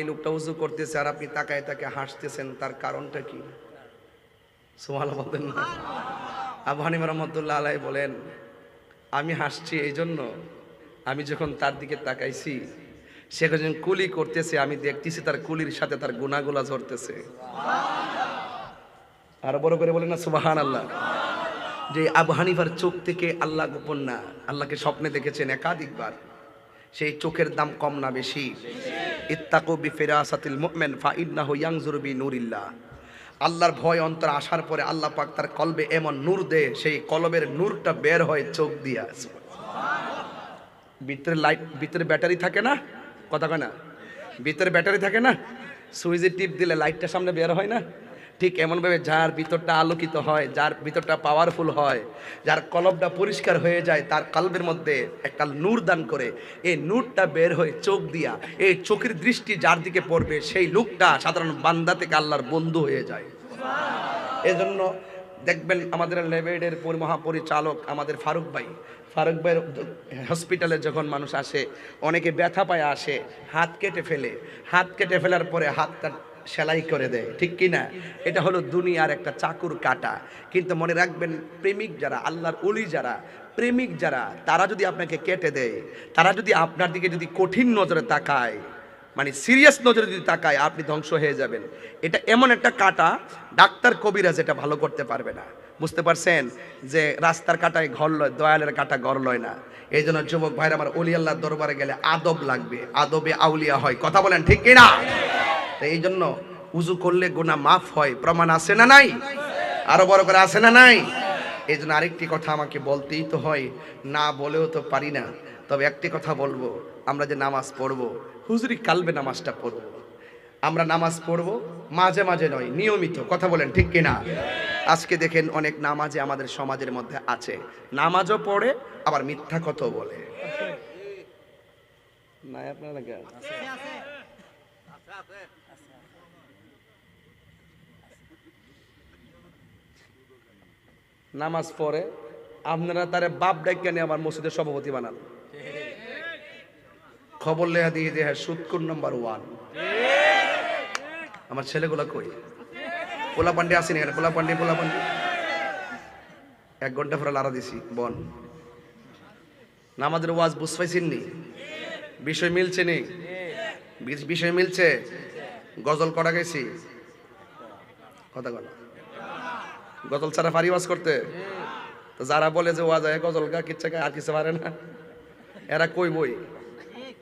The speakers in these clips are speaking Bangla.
এই লোকটা উজু করতেছে আর আপনি তাকায় তাকে হাসতেছেন, তার কারণটা কি? সোমাল বলতেন না। আবু হানিম রহমতুল্লাহ আলাই বলেন, আমি হাসছি এই জন্য আমি যখন তার দিকে তাকাইছি, সে যখন কুলি করতেছে, আমি দেখতেছি তার কুলির সাথে তার গুণাগুলা ঝরতেছে। আরও বড় করে বলেন না সুবাহান আল্লাহ যে আবু হানিফার চোখ থেকে আল্লাহ গোপন না, আল্লাহকে স্বপ্নে দেখেছেন একাধিকবার। সেই চোখের দাম কম না বেশি। ইত্তাকু বি ফিরাসাতিল মুমিন ফা ইন্নাহু ইয়াংজুরু বি নূরিল্লাহ আল্লাহর ভয় অন্তর আসার পরে আল্লাহ পাক তার কলবে এমন নূর দেয়, সেই কলবের নূরটা বের হয় চোখ দিয়া। ভিতরে লাইট, ভিতরে ব্যাটারি থাকে না? কথা কয় না? ভিতরে ব্যাটারি থাকে না? সুইচে টিপ দিলে লাইটটা সামনে বের হয় না? ঠিক এমনভাবে যার ভিতরটা আলোকিত হয়, যার ভিতরটা পাওয়ারফুল হয়, যার কলবটা পরিষ্কার হয়ে যায়, তার কলবের মধ্যে একটা নূর দান করে, এই নূরটা বের হয়ে চোখ দিয়া, এই চোখের দৃষ্টি যার দিকে পড়বে, সেই লোকটা সাধারণ বান্দা থেকে আল্লাহর বন্ধু হয়ে যায়। এজন্য দেখবেন আমাদের লেবেডের মহাপরিচালক আমাদের ফারুক ভাই, ফারুক ভাইয়ের হসপিটালে যখন মানুষ আসে, অনেকে ব্যথা পায় আসে, হাত কেটে ফেলে, হাত কেটে ফেলার পরে হাতটা সেলাই করে দেয়, ঠিক কি না? এটা হলো দুনিয়ার একটা চাকুর কাটা। কিন্তু মনে রাখবেন, প্রেমিক যারা, আল্লাহর অলি যারা, প্রেমিক যারা, তারা যদি আপনাকে কেটে দেয়, তারা যদি আপনার দিকে যদি কঠিন নজরে তাকায় মানে সিরিয়াস নজরে যদি তাকায়, আপনি ধ্বংস হয়ে যাবেন। এটা এমন একটা কাটা, ডাক্তার কবিরা যেটা ভালো করতে পারবে না। বুঝতে পারছেন? যে রাস্তার কাটায় ঘর লয়, দয়ালের কাটা ঘর লয় না। এই জন্য যুবক ভাইরা, আমার অলি দরবারে গেলে আদব লাগবে, আদবে আউলিয়া হয়। কথা বলেন ঠিক কিনা? তো এই জন্য উজু করলে গোনা মাফ হয়। প্রমাণ আছে না নাই? আরও বড় করে আছে না নাই? এই জন্য আরেকটি কথা আমাকে বলতেই তো হয় না বলেও তো পারি না। তবে একটি কথা বলব আমরা যে নামাজ পড়ব হুজুরি কালবে নামাজটা পড়ব। আমরা নামাজ পড়ব মাঝে মাঝে নয় নিয়মিত কথা বলেন ঠিক কিনা? আজকে দেখেন অনেক নামাজে আমাদের সমাজের মধ্যে আছে। নামাজও পড়ে আবার মিথ্যা কথাও বলে। না আপনার নামাজ পড়ে, আপনারা তারে বাপ ডাইকা নিয়ে আমার মসজিদের সভাপতি বানান। খবর লেখা দিয়ে যে হ্যাঁ সুৎকুর নাম্বার ওয়ান। আমার ছেলেগুলো কই? পোলা পান্ডে আসেনি এখানে পোলা পান্ডে পোলা পান্ডে এক ঘণ্টা পরে লাড়া দিছি, বন। নামাজের ওয়াজ বুঝপাইছেন নি? বিষয় মিলছে নি? বিষয় মিলছে? গজল করা গেছি? কথা কথা গজল ছাড়া ওয়াজ করতে? তো যারা বলে যে ওয়াজ হয়, গজল গা কিচ্ছা আর কিছু পারে না। এরা কই বই?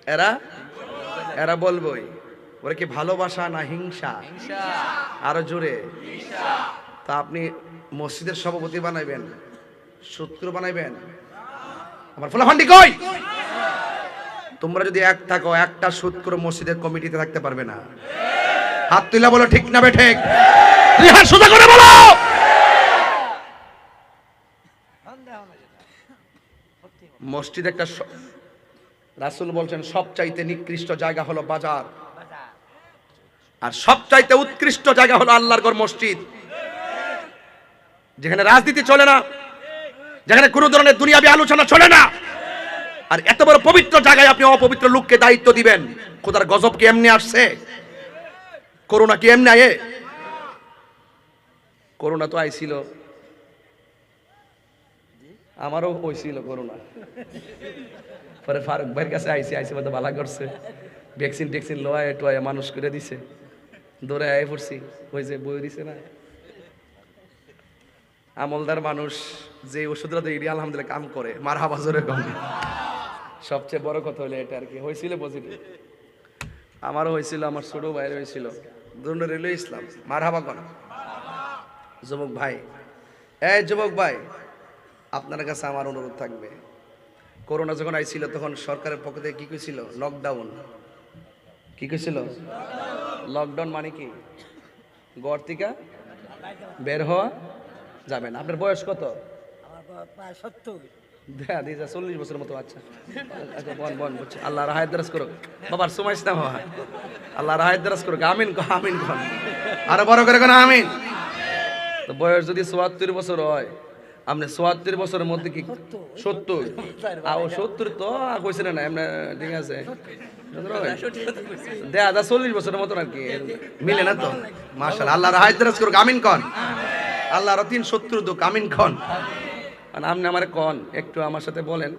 এরা? এরা বলবই ওরা কি ভালোবাসা না হিংসা? আরও জোরে। তা আপনি মসজিদের সভাপতি বানাইবেন সূত্র বানাইবেন। আমার ফলাফান্ডি কই? তোমরা যদি এক থাকো, একটা করে মসজিদের কমিটিতে থাকতে পারবে না। হাত তুলে বলো, ঠিক না বে ঠিক? করে বলো! মসজিদ একটা রাসুল বলছেন, সবচাইতে নিকৃষ্ট জায়গা হলো বাজার। আর সবচাইতে উৎকৃষ্ট জায়গা হলো আল্লাহর ঘর মসজিদ। যেখানে রাজনীতি চলে না, যেখানে কোনো ধরনের দুনিয়াবি আলোচনা চলে না। আর এত বড় পবিত্র জায়গায় আপনি অপবিত্র লোককে দায়িত্ব দিবেন। খোদার গজব কি এমনি আসছে? করোনা কি এমনি আয়ে? করোনা তো আইছিল। আমারও হয়েছিল করোনা। পরে ফারুক ভাইয়ের কাছে আইসি আইসি বলতে ভালো করছে। ভ্যাকসিন ট্যাকসিন লোয়ায় টোয়ায় মানুষ করে দিছে। দৌড়ে আয় পড়ছি, ওই যে বই দিছে না। আমলদার মানুষ যে ওষুধটা দেয় আলহামদুলিল্লাহ কাম করে। মার হাবাজরে কম। সবচেয়ে বড় কথা হলো এটা আর কি। হয়েছিল পজিটিভ আমারও হয়েছিল আমার ছোট ভাইয়ের হয়েছিল দুটো রেলওয়ে ইসলাম মার হাবা যুবক ভাই। এই যুবক ভাই আপনার কাছে আমার অনুরোধ থাকবে। করোনা যখন আইছিল, তখন সরকারের পক্ষ থেকে কি কইছিল? লকডাউন কি কইছিল? লকডাউন মানে কি? গড় থেকে বের হওয়া যাবে না। আপনার বয়স কত? প্রায় দেখা চল্লিশ বছরের মতো আচ্ছা বন বন, বুঝছি। আল্লাহ রাহায় দারাজ করুক। বাবার সময় না বাবা আল্লাহ রাহায় দারাজ করুক। আমিন কহ আমিন কন আরও বড় করে কোন, আমিন। তো বয়স যদি চুয়াত্তর বছর হয় আপনি চুয়াত্তর বছরের মধ্যে কি সত্তর? আও সত্তর তো কইছেন না এমনি ঠিক আছে। দেয়া দা চল্লিশ বছরের মতন আর কি মিলে না তো? মার্শাল আল্লাহর হায়দ্রাজ করুক আমিন কন। আল্লাহর তিন সত্তর দুঃখ আমিন কন। আর আপনি আমার কন একটু আমার সাথে বলেন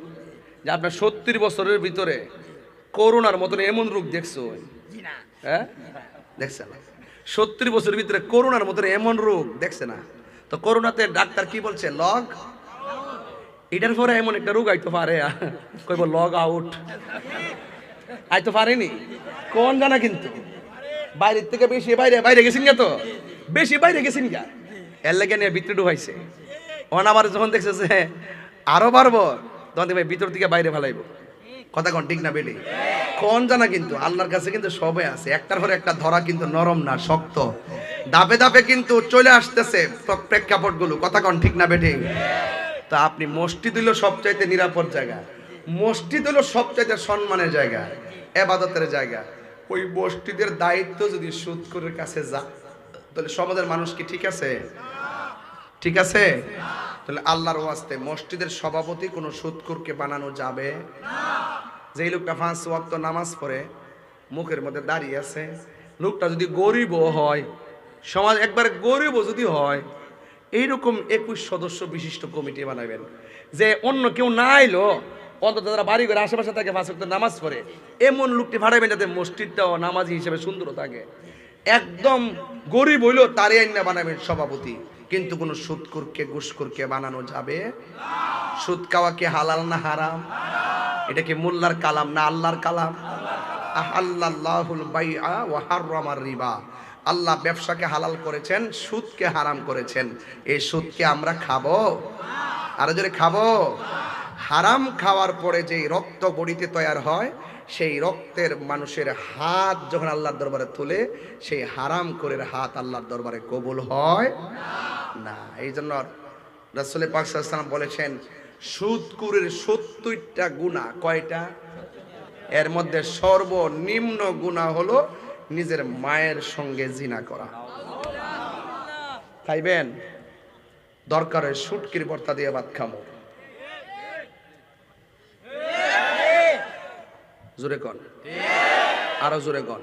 যে আপনার সত্তর বছরের ভিতরে করোনার মতন এমন রোগ দেখছ? হ্যাঁ? দেখছে না সত্তর বছরের ভিতরে করোনার মতন এমন রোগ দেখছে না? তো করোনাতে ডাক্তার কি বলছে? লগ এটার পরে এমন একটা রোগ আইতে পারে কইব লগ আউট আইতে পারেনি? কোন জানা কিন্তু। বাইরের থেকে বেশি বাইরে বাইরে গেছেন গা তো? বেশি বাইরে গেছেন গা। এর লেগে নিয়ে ভিতরে ঢুকাইছে। অন আবার যখন দেখছে যে আরও পারব তখন দেখবে ভিতর থেকে বাইরে ফেলাইবো। কথা কোন ঠিক না বেলি? কোন জানা কিন্তু, আল্লাহর কাছে কিন্তু সবে আছে। একটার পরে একটা ধরা কিন্তু নরম না, শক্ত। দাপে দাপে কিন্তু চলে আসতেছে প্রেক্ষাপটগুলো কথা কোন ঠিক না বেঠে? তা আপনি মসজিদ হইল সবচাইতে নিরাপদ জায়গা। মসজিদ হইল সবচাইতে সম্মানের জায়গা, এবাদতের জায়গা। ওই মসজিদের দায়িত্ব যদি সুদ কাছে যা, তাহলে সমাজের মানুষ কি ঠিক আছে? ঠিক আছে? তাহলে আল্লাহর ওয়াস্তে মসজিদের সভাপতি কোনো সুদকুরকে বানানো যাবে? যেই লোকটা পাঁচ ওয়াক্ত নামাজ পড়ে, মুখের মধ্যে দাঁড়িয়ে আছে। লোকটা যদি গরিবও হয় সমাজ একবার গরিবও যদি হয়, এইরকম একুশ সদস্য বিশিষ্ট কমিটি বানাবেন যে অন্য কেউ না এলো অন্তত তারা বাড়ি করে আশেপাশে থাকে ওয়াক্ত নামাজ পড়ে, এমন লোকটি ভাড়াবেন যাতে মসজিদটাও নামাজি হিসেবে সুন্দর থাকে। একদম গরিব হইল তারে আইনা বানাবেন সভাপতি। কিন্তু কোনো সুদকুরকে ঘুষকুরকে বানানো যাবে? সুদ খাওয়া কি হালাল না হারাম? এটা কি মোল্লার কালাম না আল্লাহর কালাম? আহ আল্লাহুল বাইআ ওয়া হাররামার রিবা। আল্লাহ ব্যবসাকে হালাল করেছেন, সুদকে হারাম করেছেন। এই সুদকে আমরা খাব? আরও জোরে খাব? হারাম খাওয়ার পরে যে রক্ত বড়িতে তৈয়ার হয়, সেই রক্তের মানুষের হাত যখন আল্লাহর দরবারে তোলে, সেই হারাম করের হাত আল্লাহর দরবারে কবুল হয় না। এই জন্য রাসুলের পাকসাল্লাম বলেছেন, সুদকুরের সত্তরটা গুণা কয়টা? এর মধ্যে সর্বনিম্ন গুণা হলো নিজের মায়ের সঙ্গে জিনা করা। খাইবেন? দরকারে সুটকির বর্তা দিয়ে ভাত খামো। জোরে কন। আরও জোরে কন।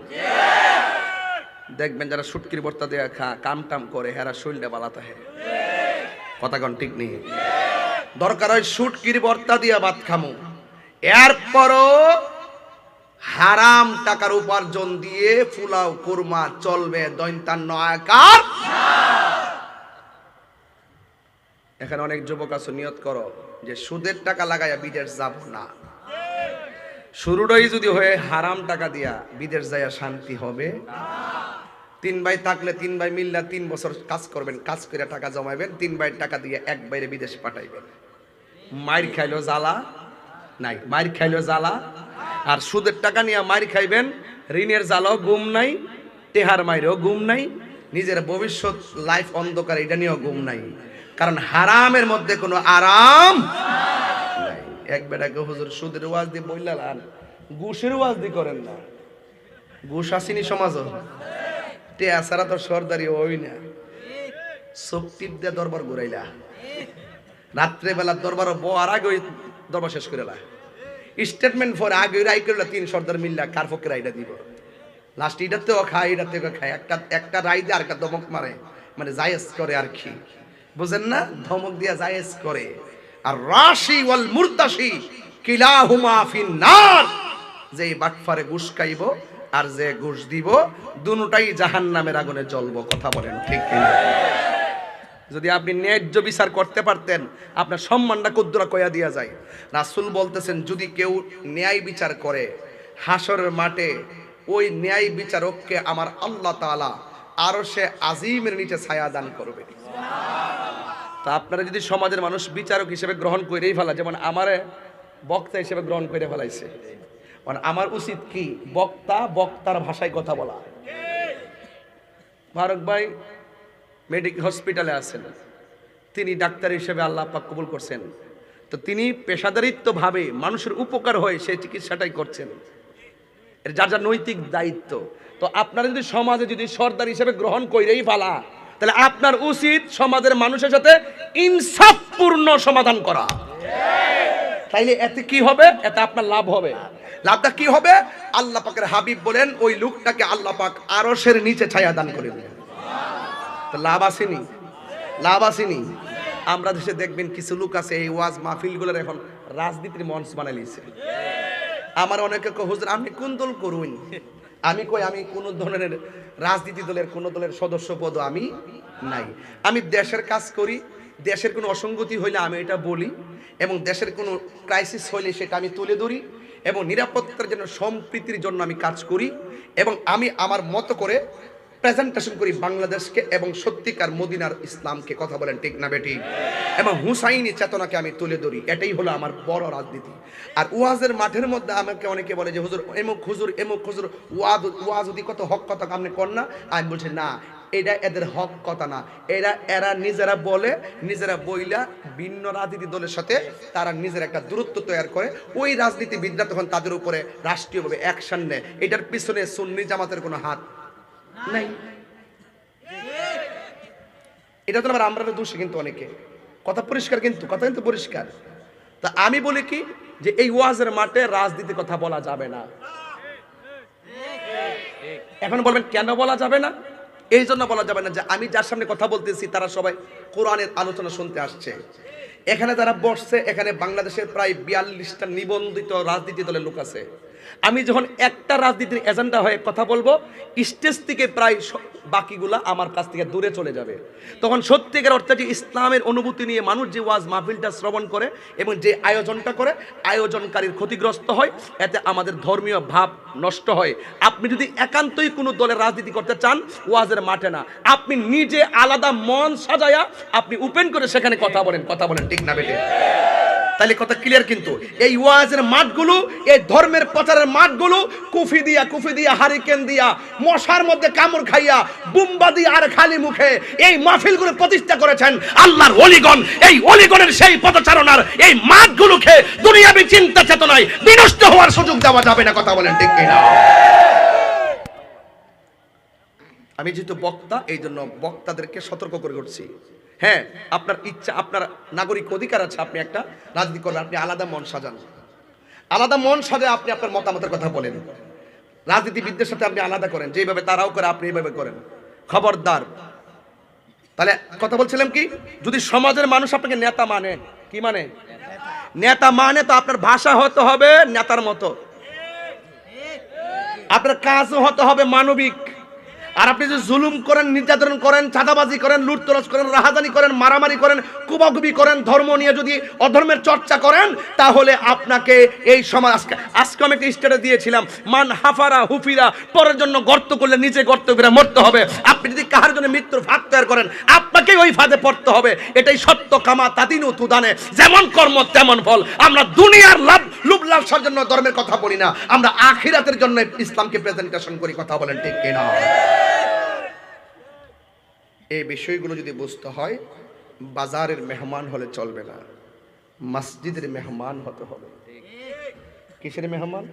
দেখবেন যারা সুটকির বর্তা দিয়ে খা কাম টাম করে, হেরা শৈলটা বালাতে হে কথা কন ঠিক নেই? দরকার হয় সুটকির বর্তা দিয়া ভাত খামো। এরপরও হারাম টাকার উপার্জন দিয়ে ফুলাও, কুরমা চলবে, দৈন্তান্ন আকার। এখানে অনেক যুবক আছে, নিয়ত করো যে সুদের টাকা লাগাইয়া বিদেশ যাব না। শুরুটাই যদি হয়ে হারাম টাকা দিয়া বিদেশ যাইয়া শান্তি হবে, তিন ভাই থাকলে তিন ভাই মিল্লা তিন বছর কাজ করবেন, কাজ করে টাকা জমাইবেন, তিন ভাইয়ের টাকা দিয়ে এক বাইরে বিদেশ পাঠাইবেন। মাইর খাইলো জ্বালা? নাই, মাইর খাইলো জ্বালা? আর সুদের টাকা নিয়ে মাইর খাইবেন, ঋণের জ্বালাও গুম নাই, টেহার মাইরেও গুম নাই, নিজের ভবিষ্যৎ লাইফ অন্ধকার এটা নিয়েও গুম নাই। কারণ হারামের মধ্যে কোনো আরাম নাই। এক বেটাকে হুজুর সুদের ওয়াজ দিয়ে বইলা আর ঘুষের ওয়াজ দিয়ে করেন না। ঘুষ আসিনি সমাজ? টেয়া ছাড়া তোর সর্দারি ওই না। টিপ দিয়ে দরবার ঘুরাইলা। রাত্রেবেলা দরবার বয়ার আগে দরবার শেষ করে লা স্টেটমেন্ট ফর আগে রাই করলে তিন সর্দার মিল্লা কার পক্ষে রাইটা দিব? লাস্ট এটাতেও খায় এটাতেও খায়। একটা একটা রাই দিয়ে আর একটা দমক মারে। মানে জায়েজ করে আর কি। বুঝেন না? ধমক দিয়া জায়েজ করে। আর রাশি ওয়াল মুরতাশি কিলাহুমা ফিন্নার। যে বাটফারে ঘুষ খাইব আর যে ঘুষ দিব, দুটাই জাহান্নামের আগুনে জ্বলবো, কথা বলেন ঠিক কিনা? যদি আপনি ন্যায্য বিচার করতে পারতেন, আপনার সম্মানটা কুদ্রা কয়া দিয়া যায়। রাসুল বলতেছেন, যদি কেউ ন্যায় বিচার করে, হাসরের মাঠে ওই ন্যায় বিচারককে আমার আল্লাহ তাআলা আরও সে আজিমের নিচে ছায়া দান করবে। তা আপনারা যদি সমাজের মানুষ বিচারক হিসেবে গ্রহণ করেই ফেলা, যেমন আমারে বক্তা হিসেবে গ্রহণ করে ফেলাইছে। মানে আমার উচিত কি? বক্তা, বক্তার ভাষায় কথা বলা। ফারুক ভাই মেডিকেল হসপিটালে আছেন। তিনি ডাক্তার হিসেবে আল্লাহ পাক কবুল করছেন। তো তিনি পেশাদারিত্বভাবে মানুষের উপকার হয়ে সেই চিকিৎসাটাই করছেন। এর যার যার নৈতিক দায়িত্ব। তো আপনারা যদি সমাজে যদি সর্দার হিসেবে গ্রহণ কইরেই ফালা, তাহলে আপনার উচিত সমাজের মানুষের সাথে ইনসাফপূর্ণ সমাধান করা। তাইলে এতে কি হবে? এতে আপনার লাভ হবে। লাভটা কি হবে? আল্লাহ পাকের হাবিব বলেন, ওই লোকটাকে আল্লাহ পাক আরশের নিচে ছায়া দান করে তো লাভ আসেনি। লাভ আসেনি। আমরা দেশে দেখবেন কিছু লোক আছে এই ওয়াজ মাহফিলগুলোর এখন রাজনীতির মঞ্চ বানাই লিছে আমার অনেকে কয়, হুজুর আপনি কোন দল করুন? আমি কই আমি কোন ধরনের রাজনীতি দলের কোন দলের সদস্য পদ আমি নাই। আমি দেশের কাজ করি দেশের কোনো অসঙ্গতি হইলে আমি এটা বলি এবং দেশের কোনো ক্রাইসিস হইলে সেটা আমি তুলে ধরি এবং নিরাপত্তার জন্য সম্প্রীতির জন্য আমি কাজ করি এবং আমি আমার মতো করে প্রেজেন্টেশন করি বাংলাদেশকে এবং সত্যিকার মদিনার ইসলামকে কথা বলেন ঠিক না বেটি? এবং হুসাইনি চেতনাকে আমি তুলে ধরি, এটাই হলো আমার বড় রাজনীতি। আর ওয়াজের মাঠের মধ্যে আমাকে অনেকে বলে যে, হুজুর, এমুক হুজুর এমুক হুজুর, ওয়াজ ওয়াজ যদি কত হক কথা আপনি কর না? আমি বলছি, না, এটা এদের হক কথা না। এরা এরা নিজেরা বলে, নিজেরা বইলা ভিন্ন রাজনীতি দলের সাথে তারা নিজের একটা দূরত্ব তৈরি করে। ওই রাজনীতিবিদরা তখন তাদের উপরে রাষ্ট্রীয়ভাবে অ্যাকশন নেয়। এটার পিছনে সুন্নি জামাতের কোনো হাত নাই। এটা তো আবার আমরা দোষী কিন্তু অনেকে। কথা পরিষ্কার কিন্তু, কথা কিন্তু পরিষ্কার। তা আমি বলি কি, যে এই ওয়াজের মাঠে রাজনীতির কথা বলা যাবে না। এখন বলবেন, কেন বলা যাবে না? এই জন্য বলা যাবে না যে আমি যার সামনে কথা বলতেছি, তারা সবাই কোরআনের আলোচনা শুনতে আসছে। এখানে যারা বসছে, এখানে বাংলাদেশের প্রায় বিয়াল্লিশটা নিবন্ধিত রাজনীতি দলের লোক আছে। আমি যখন একটা রাজনীতির এজেন্ডা হয়ে কথা বলব, স্টেজ থেকে প্রায় বাকিগুলা আমার কাছ থেকে দূরে চলে যাবে। তখন সত্যিকার অর্থে যে ইসলামের অনুভূতি নিয়ে মানুষ যে ওয়াজ মাহফিলটা শ্রবণ করে এবং যে আয়োজনটা করে, আয়োজনকারীর ক্ষতিগ্রস্ত হয়, এতে আমাদের ধর্মীয় ভাব নষ্ট হয়। আপনি যদি একান্তই কোনো দলের রাজনীতি করতে চান, ওয়াজের মাঠে না। আপনি নিজে আলাদা মন সাজায়া আপনি ওপেন করে সেখানে কথা বলেন কথা বলেন, ঠিক না বেটে তাহলে কথা ক্লিয়ার কিন্তু। এই ওয়াজের মাঠগুলো, এই ধর্মের প্রচারের মাঠগুলো, কুফি দিয়া কুফি দিয়া, হারিকেন দিয়া, মশার মধ্যে কামড় খাইয়া বুম্বা দিয়া আর খালি মুখে এই মাহফিলগুলো প্রতিষ্ঠা করেছেন আল্লাহর অলিগণ। এই অলিগণের সেই পদচারণার এই মাঠগুলোকে দুনিয়াবি চিন্তা চেতনায় বিনষ্ট হওয়ার সুযোগ দেওয়া যাবে না, কথা বলেন ঠিক কিনা? আমি যেহেতু বক্তা এই জন্য বক্তাদেরকে সতর্ক করে করছি হ্যাঁ আপনার ইচ্ছা, আপনার নাগরিক অধিকার আছে, আপনি একটা রাজনীতি করবেন আপনি আলাদা মন সাজান। আলাদা মন সাজায় আপনি আপনার মতামতের কথা বলেন। রাজনীতিবিদদের সাথে আপনি আলাদা করেন, যেভাবে তারাও করে, আপনি এইভাবে করেন। খবরদার। তাহলে কথা বলছিলাম কি? যদি সমাজের মানুষ আপনাকে নেতা মানে কি মানে? নেতা মানে তো আপনার ভাষা হতে হবে নেতার মতো। আপনার কাজও হতে হবে মানবিক। আর আপনি যদি জুলুম করেন, নির্যাতন করেন, চাঁদাবাজি করেন, লুটতরাজ করেন, রাহাজানি করেন, মারামারি করেন, কুবাকুবি করেন, ধর্ম নিয়ে যদি অধর্মের চর্চা করেন, তাহলে আপনাকে এই সমাজ আজকে আজকে আমি একটা স্টেটে দিয়েছিলাম। মান হাফারা হুফিরা, পরের জন্য গর্ত করলে নিজে গর্ত করে মরতে হবে। আপনি যদি কাহার জন্য মৃত্যুর ফাঁদ তৈরি করেন আপনাকে ওই ফাঁদে পড়তে হবে। এটাই সত্য কামা তাদিনু তুদানে। যেমন কর্ম, তেমন ফল। আমরা দুনিয়ার লাভ লুভ লালসার জন্য ধর্মের কথা বলি না। আমরা আখিরাতের জন্য ইসলামকে প্রেজেন্টেশন করি, কথা বলেন ঠিক কিনা? এই বিষয়গুলো যদি বুঝতে হয়, বাজারের মেহমান হলে চলবে না, মসজিদের মেহমান হতে হবে। কিসের মেহমান?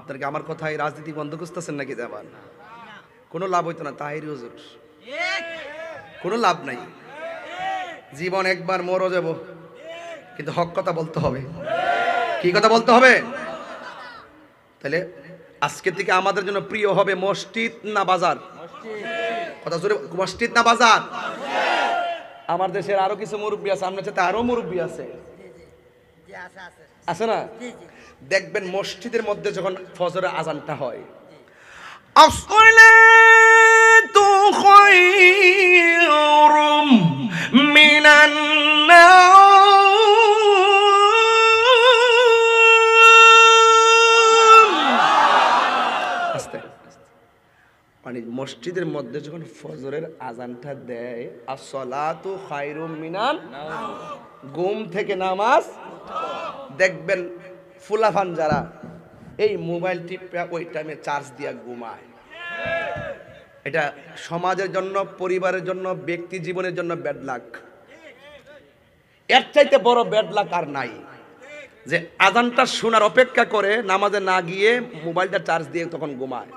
আপনার কি আমার কথায় রাজনীতি বন্ধ করতেছেন নাকি দেওয়ান কোনো লাভ হইতো না, তাহির হুজুর। কোনো লাভ নাই। জীবন একবার মরও যাব, কিন্তু হক কথা বলতে হবে। কি কথা বলতে হবে? তাহলে আজকে থেকে আমাদের জন্য প্রিয় হবে মসজিদ না বাজার? কথা জোরে মসজিদ না বাজার? আমার দেশের আরও কিছু মুরব্বী আছে, আপনার সাথে আরও মুরব্বী আছে। আছে না? দেখবেন মসজিদের মধ্যে যখন ফজরের আজানটা হয় আসলে অনেক মানে মসজিদের মধ্যে যখন ফজরের আজানটা দেয় আর সলাতু খায়রুম মিনান, ঘুম থেকে নামাজ, দেখবেন ফুলাফান যারা, এই মোবাইল টিপা ওই টাইমে চার্জ দিয়া ঘুমায়। এটা সমাজের জন্য, পরিবারের জন্য, ব্যক্তি জীবনের জন্য ব্যাড লাক এর চাইতে বড় ব্যাড লাক আর নাই। যে আজানটা শোনার অপেক্ষা করে নামাজে না গিয়ে মোবাইলটা চার্জ দিয়ে তখন ঘুমায়।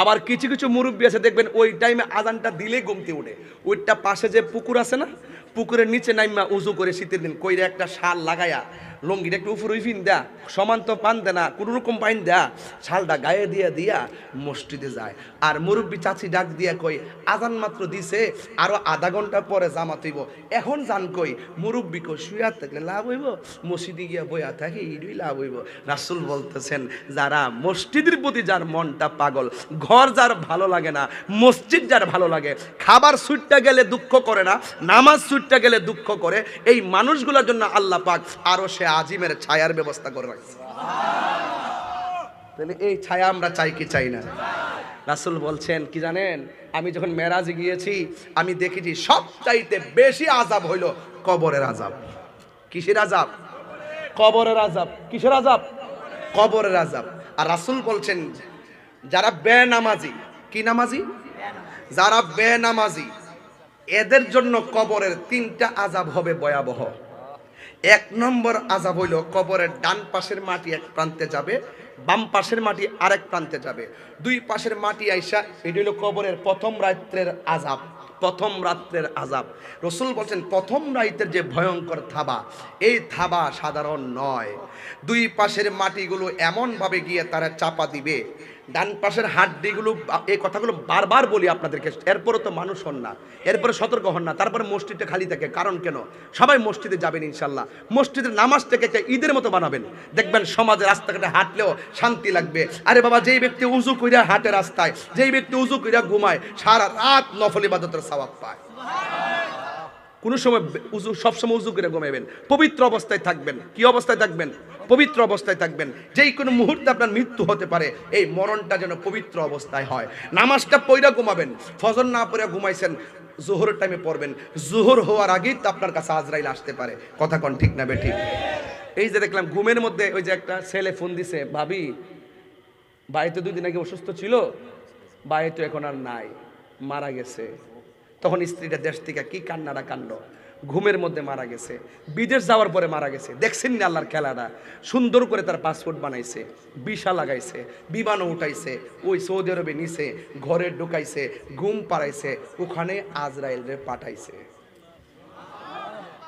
আবার কিছু কিছু মুরব্বী আছে, দেখবেন ওই টাইমে আজানটা দিলেই ঘুমতে উঠে ওইটা পাশে যে পুকুর আছে না, পুকুরের নিচে নাইমা উজু করে শীতের দিন কইরে একটা শাল লাগায়া লঙ্গিটা একটু উপর উইফিন দেয়া, সমান তো পান দে না কোনো রকম পাইন দেয়া, শালটা গায়ে দিয়া দিয়া মসজিদে যায়। আর মুরব্বী চাচি ডাক দিয়া কই আজান মাত্র দিছে, আরও আধা ঘণ্টা পরে জামাত হইব। এখন জান কই, মুরব্বী কই শুয়া থাকলে লাভ হইব, মসজিদে গিয়া বইয়া থাকে ইডুই লাভ হইব। রাসুল বলতেছেন, যারা মসজিদের প্রতি যার মনটা পাগল, ঘর যার ভালো লাগে না, মসজিদ যার ভালো লাগে, খাবার সুইটটা গেলে দুঃখ করে না, নামাজ সুইটটা গেলে দুঃখ করে, এই মানুষগুলোর জন্য আল্লাহ পাক আরও সে আজিমের ছায়ার ব্যবস্থা করে রাখছে। তাহলে এই ছায়া আমরা চাই কি চাই না? রাসুল বলছেন, কি জানেন? আমি যখন মেরাজে গিয়েছি, আমি দেখেছি সব চাইতে বেশি আজাব হইল কবরের আজাব কিসের আজাব কবরের আজাব কিসের আজাব কবরের আজাব আর রাসুল বলছেন, যারা বেনামাজি, কি নামাজি? যারা বেনামাজি, এদের জন্য কবরের তিনটা আজাব হবে ভয়াবহ। এক নম্বর আজাব হইল কবরের ডান পাশের মাটি এক প্রান্তে যাবে, বাম পাশের মাটি আরেক প্রান্তে যাবে। দুই পাশের মাটি আইসা এটি হলো কবরের প্রথম রাত্রের আজাব, প্রথম রাত্রের আজাব। রসুল বলছেন, প্রথম রাইতের যে ভয়ঙ্কর থাবা, এই থাবা সাধারণ নয়। দুই পাশের মাটিগুলো এমনভাবে গিয়ে তারা চাপা দিবে ডান পাশের হাড্ডিগুলো, এই কথাগুলো বারবার বলি আপনাদেরকে এরপরে তো মানুষ হন না, এরপরে সতর্ক হন না, তারপরে মসজিদটা খালি থাকে, কারণ কেন? সবাই মসজিদে যাবেন ইনশাল্লাহ, মসজিদের নামাজটাকে একটা ঈদের মতো বানাবেন, দেখবেন সমাজে রাস্তাঘাটে হাঁটলেও শান্তি লাগবে, আরে বাবা, যেই ব্যক্তি উজু কইরা হাঁটে রাস্তায়, যেই ব্যক্তি উজু কইরা ঘুমায়, সারা রাত নফল ইবাদতের সওয়াব পায়। কোনো সময় উজু সবসময় উজু করে ঘুমাবেন পবিত্র অবস্থায় থাকবেন। কি অবস্থায় থাকবেন? পবিত্র অবস্থায় থাকবেন। যেই কোনো মুহূর্তে আপনার মৃত্যু হতে পারে, এই মরণটা যেন পবিত্র অবস্থায় হয়। নামাজটা পইরা ঘুমাবেন। ফজর না পড়ে ঘুমাইছেন, জোহরের টাইমে পড়বেন। জোহর হওয়ার আগেই তো আপনার কাছে আজরাইল আসতে পারে। কথা কন ঠিক না বেঠিক এই যে দেখলাম, ঘুমের মধ্যে ওই যে একটা ছেলে ফোন দিছে, ভাবি বাড়িতে দুই দিন আগে অসুস্থ ছিল বাড়ি তো এখন আর নাই, মারা গেছে। তখন স্ত্রীটা দেশ থেকে কি কান্নাটা কান্ড? ঘুমের মধ্যে মারা গেছে, বিদেশ যাওয়ার পরে মারা গেছে। দেখছেন না আল্লাহর খেলাটা? সুন্দর করে তার পাসপোর্ট বানাইছে বিশা লাগাইছে, বিমানও উঠাইছে, ওই সৌদি আরবে নিছে, ঘরে ঢুকাইছে, ঘুম পাড়াইছে, ওখানে আজরায়েল রে পাঠাইছে।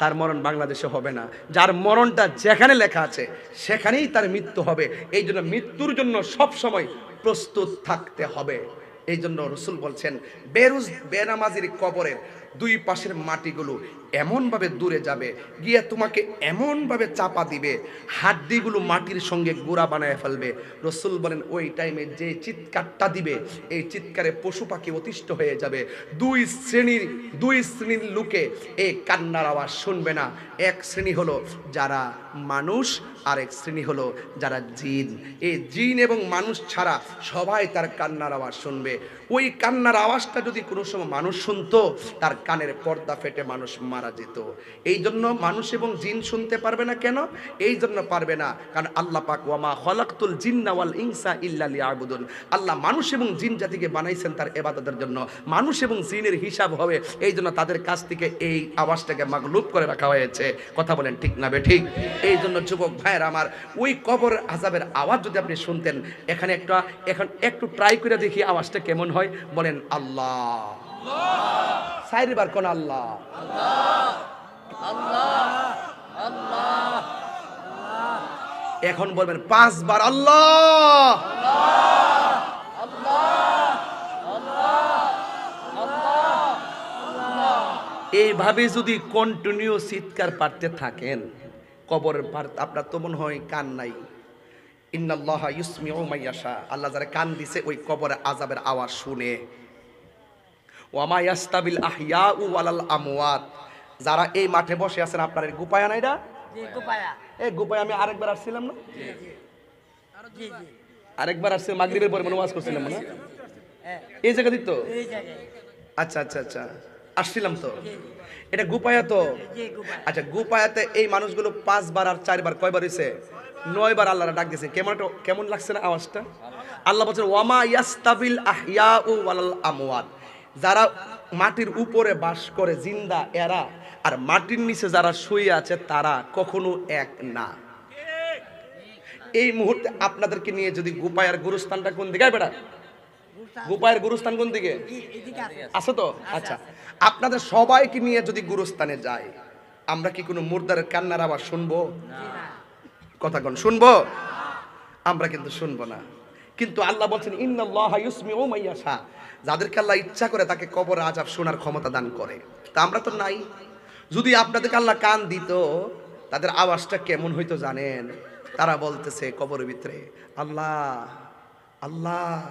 তার মরণ বাংলাদেশে হবে না। যার মরণটা যেখানে লেখা আছে, সেখানেই তার মৃত্যু হবে। এই জন্য মৃত্যুর জন্য সব সময় প্রস্তুত থাকতে হবে। এই জন্য রসুল বলছেন বেরুজ বেনামাজির কবরের দুই পাশের মাটিগুলো এমনভাবে দূরে যাবে, গিয়ে তোমাকে এমনভাবে চাপা দিবে, হাড্ডিগুলো মাটির সঙ্গে গোড়া বানায় ফেলবে। রসুল বলেন, ওই টাইমে যে চিৎকারটা দিবে, এই চিৎকারে পশু পাখি অতিষ্ঠ হয়ে যাবে। দুই শ্রেণির দুই শ্রেণির লোকে এই কান্নার আওয়াজ শুনবে না। এক শ্রেণি হলো যারা মানুষ আর এক শ্রেণি হলো যারা জিন। এই জিন এবং মানুষ ছাড়া সবাই তার কান্নার আওয়াজ শুনবে। ওই কান্নার আওয়াজটা যদি কোনো সময় মানুষ শুনতো, তার কানের পর্দা ফেটে মানুষ মারা যেত। এই জন্য মানুষ এবং জিন শুনতে পারবে না কেন? এই জন্য পারবে না। কারণ আল্লাহ পাক ওয়ামা খলাকতুল জিন্না ওয়াল ইনসা ইল্লা লিয়াবুদুন। আল্লাহ মানুষ এবং জিন জাতিকে বানাইছেন তার এবাদতের জন্য। মানুষ এবং জিনের হিসাব হবে। এই জন্য তাদের কাছ থেকে এই আওয়াজটাকে মাগলুপ করে রাখা হয়েছে। কথা বলেন ঠিক না ঠিক এই জন্য যুবক ভাইয়ের আমার, ওই কবর আজাবের আওয়াজ যদি আপনি শুনতেন, এখানে একটা, এখন একটু ট্রাই করে দেখি আওয়াজটা কেমন হয়। বলেন আল্লাহ। কোন আল্লাহ। এখন বলবেন, পাঁচবার আল্লাহ। এইভাবে যদি কন্টিনিউ চিৎকার পারতে থাকেন কবরের পার আপনার তো মনে হয় কান নাই। ইন্নাল্লাহ ইউসমি ও মাইয়াশা। আল্লাহ যারা কান দিছে, ওই কবরের আজাবের আওয়াজ শুনে ওয়ামা ইয়াস্তাবিল আহিয়া উ আলাল আমওয়াত। যারা এই মাঠে বসে আছেন আপনার এই গুপায়া জি গোপায়া। এই গুপায় আমি আরেকবার আসছিলাম না? জি জি। আরেকবার আসছে মাগরিবের পরে মনে ওয়াজ করছিলাম না? হ্যাঁ। এই জায়গা দিত আচ্ছা আচ্ছা আচ্ছা। আসছিলাম তো? এটা গুপায়া তো? আচ্ছা গুপায়াতে এই মানুষগুলো পাঁচবার আর চারবার কয়বার হয়েছে নয়বার আল্লাহরা ডাক দিয়েছে। কেমন কেমন লাগছে না আওয়াজটা? আল্লাহ বলছেন ওয়ামা ইয়াস্তাবিল আহিয়া ও ওয়ালাল আমওয়াত। যারা মাটির উপরে বাস করে জিন্দা এরা, আর মাটির নিচে যারা শুয়ে আছে তারা কখনো এক না। এই মুহূর্তে আপনাদেরকে নিয়ে যদি গোপায়ের গুরুস্থানটা কোন দিকে? বেড়া গোপায়ের গুরুস্থান কোন দিকে? আছে তো? আচ্ছা আপনাদের সবাইকে নিয়ে যদি গুরুস্থানে যায় আমরা কি কোনো মুর্দারের কান্নার আবার শুনব? কথা কোন, শুনব? আমরা কিন্তু শুনব না। কিন্তু আল্লাহ বলছেন, ইন্নাল্লাহা ইউসমিউ মাইয়াশা যাদেরকে আল্লাহ ইচ্ছা করে তাকে কবর আজাব শোনার ক্ষমতা দান করে। তা আমরা তো নাই। যদি আপনাদেরকে আল্লাহ কান দিত, তাদের আওয়াজটা কেমন হইতো জানেন? তারা বলতেছে কবরের ভিতরে। আল্লাহ আল্লাহ,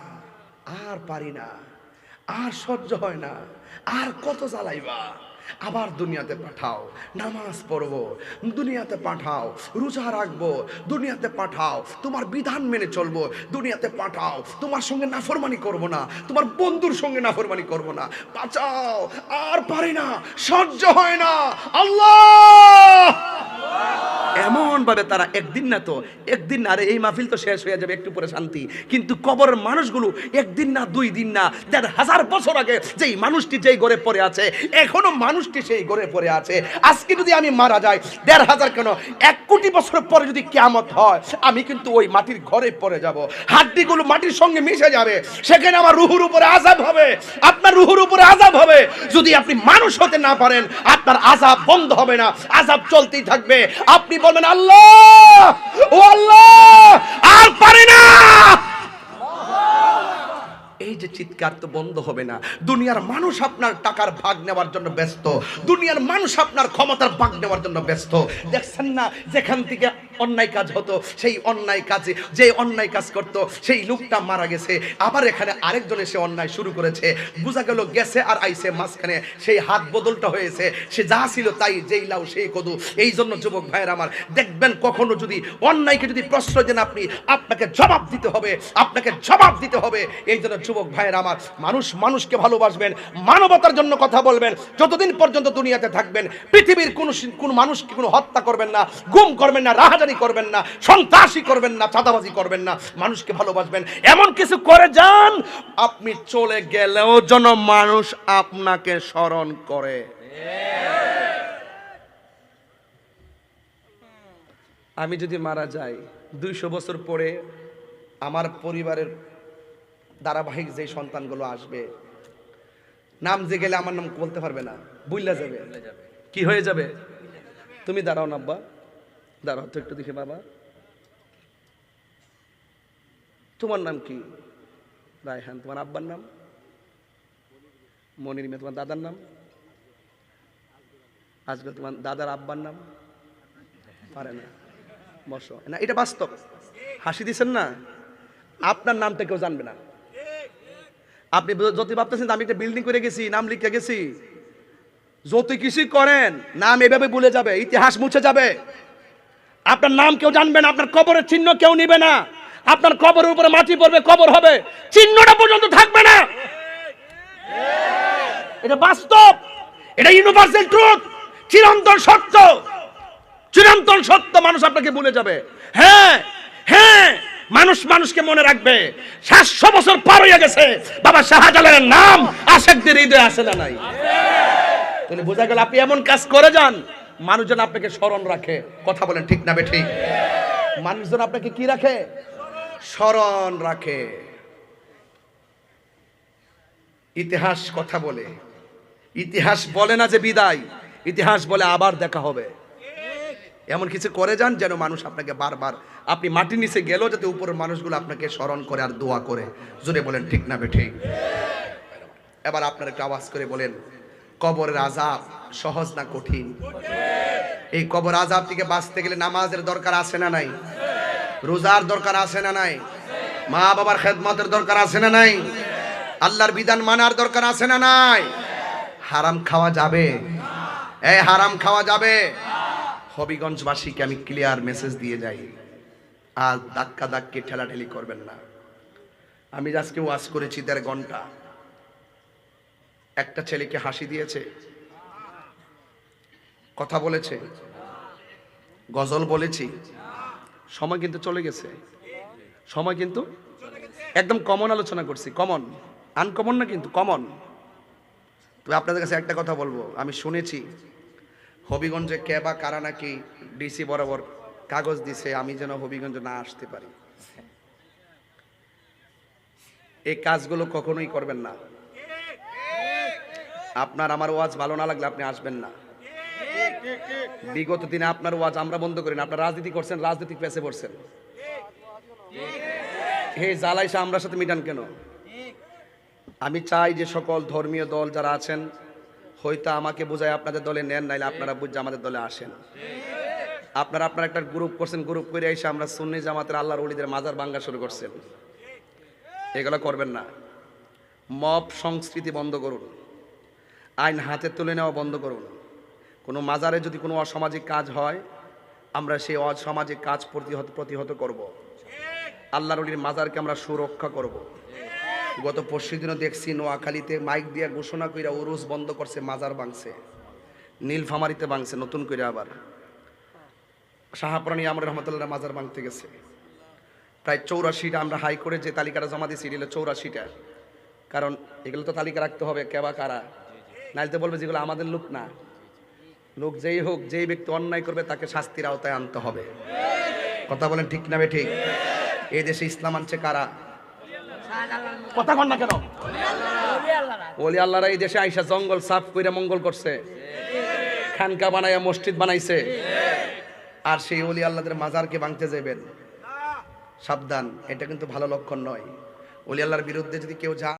আর পারি না। আর সহ্য হয় না। আর কত জ্বালাইবা? আবার দুনিয়াতে পাঠাও, নামাজ পড়ব, দুনিয়াতে পাঠাও, রোজা রাখব, দুনিয়াতে পাঠাও, তোমার বিধান মেনে চলবো, দুনিয়াতে পাঠাও, তোমার সঙ্গে নাফরমানি করব না, তোমার বন্ধুর সঙ্গে নাফরমানি করব না। বাঁচাও, আর পারে না, সহ্য হয় না। আল্লাহ! এমন ভাবে তারা একদিন না তো, একদিন না আরে এই মাহফিল তো শেষ হয়ে যাবে, একটু পরে শান্তি। কিন্তু কবরের মানুষগুলো একদিন না, দুই দিন না, দেড় হাজার বছর আগে যেই মানুষটি যেই ঘরে পড়ে আছে, এখনও মানুষটি সেই ঘরে পড়ে আছে। আজকে যদি আমি মারা যাই, দেড় হাজার কেন? এক কোটি বছর পরে যদি কেয়ামত হয়, আমি কিন্তু ওই মাটির ঘরে পড়ে যাব। হাড্ডিগুলো মাটির সঙ্গে মিশে যাবে। সেখানে আমার রুহুর উপরে আজাব হবে। আপনার রুহুর উপরে আজাব হবে। যদি আপনি মানুষ হতে না পারেন, আপনার আজাব বন্ধ হবে না। আজাব চলতেই থাকবে। আপনি বলবেন, আল্লাহ, ও আল্লাহ, আর পারে না। এই যে চিৎকার তো বন্ধ হবে না। দুনিয়ার মানুষ আপনার টাকার ভাগ নেওয়ার জন্য ব্যস্ত। দুনিয়ার মানুষ আপনার ক্ষমতার ভাগ নেওয়ার জন্য ব্যস্ত। দেখছেন না, যেখান থেকে অন্যায় কাজ হতো, সেই অন্যায় কাজে, যে অন্যায় কাজ করত, সেই লোকটা মারা গেছে। আবার এখানে আরেকজন এসে অন্যায় শুরু করেছে। বোঝা গেল গেছে আর আইসে মাঝখানে। সেই হাত বদলটা হয়েছে। সে যা ছিল তাই, যেই লাউ, সেই কদু। এই জন্য যুবক ভাইয়ের আমার, দেখবেন কখনো যদি অন্যায়কে যদি প্রশ্রয় দেন আপনি, আপনাকে জবাব দিতে হবে, আপনাকে জবাব দিতে হবে। এই জন্য যুবক ভাইয়ের আমার, মানুষ মানুষকে ভালোবাসবেন, মানবতার জন্য কথা বলবেন, যতদিন পর্যন্ত দুনিয়াতে থাকবেন, পৃথিবীর কোনো কোনো মানুষকে কোনো হত্যা করবেন না, গুম করবেন না, রাহাজানি করবেন না সন্ত্রাসী করবেন না চাঁদাবাজি করবেন না মানুষকে ভালোবাসবেন। এমন কিছু করে যান আপনি চলে গেলেও যেন মানুষ আপনাকে স্মরণ করে। আমি যদি মারা যাই দুইশো বছর পরে আমার পরিবারের ধারাবাহিক যে সন্তানগুলো আসবে নাম যে গেলে আমার নাম বলতে পারবে না বুঝলা যাবে। কি হয়ে যাবে? তুমি দাঁড়াও না আব্বা। দাঁড়াও তো একটু দেখি বাবা। তোমার নাম কি? রায়হান, তোমার আব্বার নাম? মনির মেয়ে, তোমার দাদার নাম? আজকে তোমার দাদার আব্বার নাম? পারে না। বসো। না, এটা বাস্তব। হাসি দিছেন না? আপনার নামটা কেউ জানবে না। আপনি যত ভাবতেছেন আমি একটা বিল্ডিং করে গেছি, নাম লিখে গেছি যত কিছুই করেন, নাম এভাবে ভুলে যাবে, ইতিহাস মুছে যাবে। আপনার নাম কেউ জানবে না, আপনার কবরের চিহ্ন কেউ নিবে না। আপনার কবরের উপরে মাটি পড়বে, কবর হবে। চিহ্নটা পর্যন্ত থাকবে না। এটা বাস্তব। এটা ইউনিভার্সাল ট্রুথ চিরন্তন সত্য। চিরন্তন সত্য মানুষ আপনাকে ভুলে যাবে। হ্যাঁ হ্যাঁ মানুষ মানুষকে মনে রাখবে। সাতশো বছর পার হয়ে গেছে। বাবা শাহজালালের নাম আশেকদের হৃদয়ে আসে না নাই। তাহলে বোঝা গেল আপনি এমন কাজ করে যান। মানুষজন আপনাকে স্মরণ রাখে। কথা বলেন ঠিক না বে ঠিক মানুষজন আপনাকে কি রাখে? স্মরণ রাখে। ইতিহাস কথা বলে। ইতিহাস বলে না যে বিদায়। ইতিহাস বলে আবার দেখা হবে। এমন কিছু করে যান যেন মানুষ আপনাকে বারবার আপনি মাটির নিচে গেলেও যাতে উপরের মানুষগুলো আপনাকে স্মরণ করে আর দোয়া করে। জোরে বলেন ঠিক না বে ঠিক এবার আপনার একটু আওয়াজ করে বলেন, কবরের আজাব সহজ না কঠিন? এই কবর আজাব থেকে বাঁচতে গেলে নামাজের দরকার আছে না নাই? রোজার দরকার আছে না নাই? মা বাবার খেদমতের দরকার আছে না নাই? আল্লাহর বিধান মানার দরকার আছে না নাই? হারাম খাওয়া যাবে। এই হারাম খাওয়া যাবে। হবিগঞ্জবাসীকে আমি ক্লিয়ার মেসেজ দিয়ে যাই। আর ধাক্কা ধাক্কি ঠেলাঠেলি করবেন না। আমি আজকে ওয়াজ করেছি দেড় ঘণ্টা। একটা ছেলেকে হাসি দিয়েছে। কথা বলেছে। গজল বলেছি। সময় কিন্তু চলে গেছে। সময় কিন্তু একদম কমন আলোচনা করছি। কমন আনকমন না কিন্তু কমন তবে আপনাদের কাছে একটা কথা বলব। আমি শুনেছি, হবিগঞ্জে কে বা কারা নাকি ডিসি বরাবর কাগজ দিছে, আমি যেন হবিগঞ্জ না আসতে পারি। এই কাজগুলো কখনোই করবেন না। আপনার আমার ওয়াজ ভালো না লাগলে আপনি আসবেন না। বিগত দিনে আপনার ওয়াজ আমরা বন্ধ করি না। আপনার রাজনীতি করছেন, রাজনৈতিক পেছে পড়ছেন। হে জ্বালাইসা আমরা সাথে মিটান কেন? আমি চাই যে সকল ধর্মীয় দল যারা আছেন, হয়তো আমাকে বোঝায় আপনাদের দলে নেন, নাইলে আপনারা বুঝে আমাদের দলে আসেন। আপনারা, আপনার একটা গ্রুপ করছেন গ্রুপ করে এসে আমরা সুন্নি জামাতের আল্লাহর অলিদের মাজার ভাঙ্গা শুরু করছেন। এগুলো করবেন না। মব সংস্কৃতি বন্ধ করুন। আইন হাতে তুলে নেওয়া বন্ধ করুন। কোনো মাজারে যদি কোনো অসামাজিক কাজ হয়, আমরা সেই অসামাজিক কাজ প্রতিহত প্রতিহত করব। আল্লাহর অলির মাজারকে আমরা সুরক্ষা করব। গত পরশু দিনও দেখছি নোয়াখালীতে মাইক দিয়ে ঘোষণা কইরা উরুস বন্ধ করছে, মাজার ভাঙছে নীলফামারিতে ভাঙছে, নতুন করে আবার। শাহাপুরানি আমর রহমতুল্লাহ মাজার ভাঙতে গেছে। প্রায় চৌরাশিটা আমরা হাই করে যে তালিকাটা জমা দিয়েছি এগুলো চৌরাশিটা। কারণ এগুলো তো তালিকা রাখতে হবে কেবা কারা? নাইলে তো বলবে যেগুলো আমাদের লোক না। লোক যেই হোক, যেই ব্যক্তি অন্যায় করবে, তাকে শাস্তির আওতায় আনতে হবে। কথা বলেন ঠিক না ঠিক এই দেশে ইসলাম আনছে কারা? কথা কন না কেন? ওলি আল্লাহরা এই দেশে আইসা জঙ্গল সাফ কইরা মঙ্গল করছে। খানকা বানাইয়া মসজিদ বানাইছে। আর সেই ওলি আল্লাহদের মাজারকে ভাঙতে যাবেন সাবধান, এটা কিন্তু ভালো লক্ষণ নয়। ওলি আল্লাহর বিরুদ্ধে যদি কেউ যা